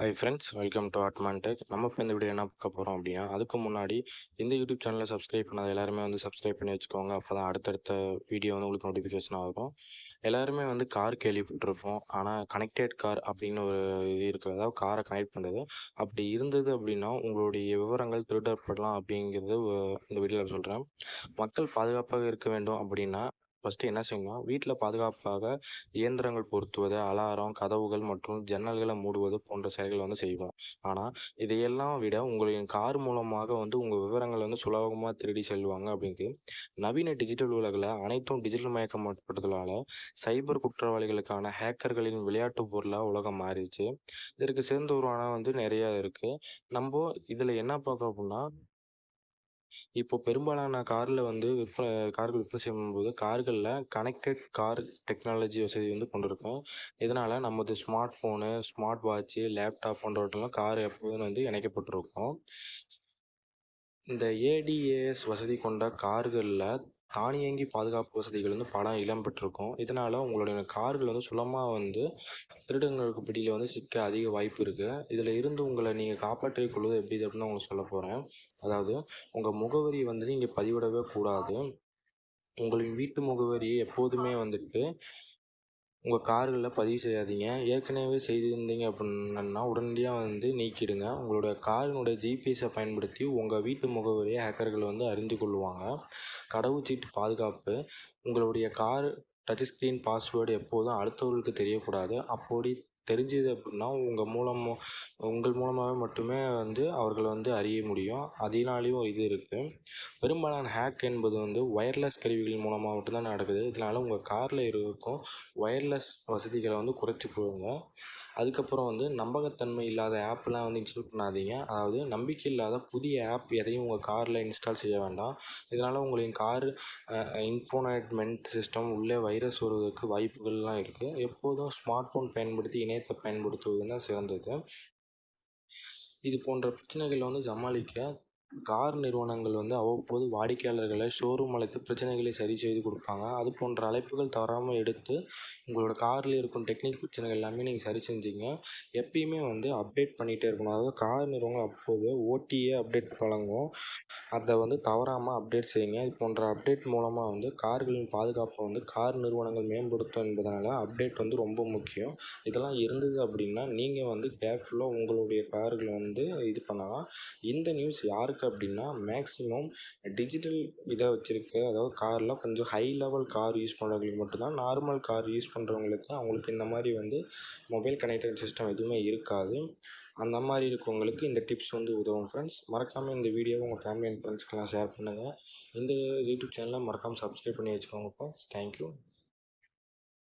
High friends welcome to ஆட்மான் tech நம்ம இப்போ இந்த வீடியோ என்ன பார்க்க போகிறோம் அப்படின்னா அதுக்கு முன்னாடி இந்த யூடியூப் சேனலை சப்ஸ்கிரைப் பண்ணாத எல்லாருமே வந்து சப்ஸ்கிரைப் பண்ணி வச்சுக்கோங்க. அப்போ தான் அடுத்தடுத்த வீடியோ வந்து உங்களுக்கு நோட்டிஃபிகேஷன் ஆகும். எல்லாருமே வந்து கார் கேள்விப்பட்டிருப்போம். ஆனால் கனெக்டட் கார் அப்படின்னு ஒரு இது இருக்குது. அதாவது காரை கனெக்ட் பண்ணுறது அப்படி இருந்தது அப்படின்னா உங்களுடைய விவரங்கள் திருடப்படலாம் அப்படிங்கிறது இந்த வீடியோவில் சொல்கிறேன் மக்கள் பாதுகாப்பாக இருக்க வேண்டும் அப்படின்னா ஃபஸ்ட்டு என்ன செய்யணும்னா வீட்டில் பாதுகாப்பாக இயந்திரங்கள் பொருத்துவது அலாரம் கதவுகள் மற்றும் ஜன்னல்களை மூடுவது போன்ற செயல்களை வந்து செய்வோம். ஆனால் இதையெல்லாம் விட உங்களின் கார் மூலமாக வந்து உங்கள் விவரங்களை வந்து சுலபமாக திருடி செல்வாங்க அப்படின்ட்டு நவீன டிஜிட்டல் உலகில் அனைத்தும் டிஜிட்டல் மயக்கப்பட்டதுனால சைபர் குற்றவாளிகளுக்கான ஹேக்கர்களின் விளையாட்டு பொருளாக உலகம் மாறிடுச்சு. இதற்கு சேர்ந்தவரான வந்து நிறையா இருக்குது நம்ம இதில் என்ன பார்க்குறோம் அப்படின்னா இப்போ பெரும்பாலான காரில் வந்து விற்பனை கார்கள் விற்பனை செய்யும்போது கார்களில் கனெக்டட் கார் டெக்னாலஜி வசதி வந்து கொண்டிருக்கும். இதனால் நமது smart phone smart watch laptop போன்றவற்றெல்லாம் car எப்போதும் வந்து இணைக்கப்பட்டிருக்கும். இந்த ஏடிஏஎஸ் வசதி கொண்ட கார்களில் தானியங்கி பாதுகாப்பு வசதிகள் வந்து பல இடம்பெற்றிருக்கும் இதனால் உங்களுடைய கார்கள் வந்து சுலமாக வந்து திருடங்களுக்கு பிடியில் வந்து சிக்க அதிக வாய்ப்பு இருக்குது இதில் இருந்து உங்களை நீங்கள் காப்பாற்றிக் கொள்வது எப்படி அப்படின்னு உங்களுக்கு சொல்ல போகிறேன் அதாவது உங்கள் முகவரி வந்து நீங்கள் பதிவிடவே கூடாது. உங்களின் வீட்டு முகவரியை எப்போதுமே வந்துட்டு உங்கள் கார்களில் பதிவு செய்யாதீங்க. ஏற்கனவே செய்திருந்தீங்க அப்படின்னா உடனடியாக வந்து நீக்கிடுங்க. உங்களோட காரினுடைய ஜிபிஎஸை பயன்படுத்தி உங்கள் வீட்டு முகவரியை ஹேக்கர்கள் வந்து அறிந்து கொள்வாங்க. கடவுச்சீட்டு பாதுகாப்பு. உங்களுடைய கார் டச் ஸ்க்ரீன் பாஸ்வேர்டு எப்போதும் அடுத்தவர்களுக்கு தெரியக்கூடாது. அப்படி தெரிஞ்சது அப்படின்னா உங்கள் மூலமாக உங்கள் மூலமாகவே மட்டுமே வந்து அவர்கள் வந்து அறிய முடியும். அதனாலேயும் இது இருக்குது பெரும்பாலான ஹேக் என்பது வந்து ஒயர்லெஸ் கருவிகள் மூலமாக மட்டும்தான் நடக்குது. இதனால் உங்கள் காரில் இருக்கும் ஒயர்லெஸ் வசதிகளை வந்து குறைச்சி போடுங்க. அதுக்கப்புறம் வந்து நம்பகத்தன்மை இல்லாத ஆப்லாம் வந்து இன்ஸ்டால் பண்ணாதீங்க. அதாவது நம்பிக்கை இல்லாத புதிய ஆப் எதையும் உங்கள் காரில் இன்ஸ்டால் செய்ய வேண்டாம். இதனால் உங்களின் கார் இன்ஃபோனட்மெண்ட் சிஸ்டம் உள்ளே வைரஸ் வருவதற்கு வாய்ப்புகள்லாம் இருக்குது எப்போதும் ஸ்மார்ட் ஃபோன் பயன்படுத்தி இணையத்தை பயன்படுத்துவது தான் சிறந்தது. இது போன்ற பிரச்சனைகளை வந்து சமாளிக்க கார் நிறுவனங்கள் வந்து அவ்வப்போது வாடிக்கையாளர்களை ஷோரூம் அழைத்து பிரச்சனைகளை சரி செய்து கொடுப்பாங்க. அது போன்ற அழைப்புகள் தவறாமல் எடுத்து உங்களோட காரில் இருக்கும் டெக்னிக் பிரச்சனைகள் எல்லாமே நீங்கள் சரி செஞ்சீங்க. எப்பயுமே வந்து அப்டேட் பண்ணிகிட்டே இருக்கணும். அதாவது கார் நிறுவனம் அப்போது ஓடிஏ அப்டேட் வழங்கும் அதை வந்து தவறாமல் அப்டேட் செய்யுங்க. இது போன்ற அப்டேட் மூலமாக வந்து கார்களின் பாதுகாப்பை வந்து கார் நிறுவனங்கள் மேம்படுத்தும் என்பதனால அப்டேட் வந்து ரொம்ப முக்கியம். இதெல்லாம் இருந்தது அப்படின்னா நீங்கள் வந்து கேர்ஃபுல்லாக உங்களுடைய கார்களை வந்து இது பண்ணலாம். இந்த நியூஸ் யாருக்கு அப்படின்னா மேக்ஸிமம் டிஜிட்டல் இதை வச்சுருக்க. அதாவது காரில் கொஞ்சம் ஹை லெவல் கார் யூஸ் பண்ணுறவங்களுக்கு மட்டும்தான் நார்மல் கார் யூஸ் பண்ணுறவங்களுக்கு அவங்களுக்கு இந்த மாதிரி வந்து மொபைல் கனெக்டட் சிஸ்டம் எதுவுமே இருக்காது. அந்த மாதிரி இருக்கவங்களுக்கு இந்த டிப்ஸ் வந்து உதவும் ஃப்ரெண்ட்ஸ் மறக்காமல் இந்த வீடியோவை உங்கள் ஃபேமிலி அண்ட் ஃப்ரெண்ட்ஸ்க்கெல்லாம் ஷேர் பண்ணுங்கள் இந்த யூடியூப் சேனலை மறக்காமல் சப்ஸ்கிரைப் பண்ணி வச்சுக்கோங்க ஃப்ரெண்ட்ஸ் தேங்க்யூ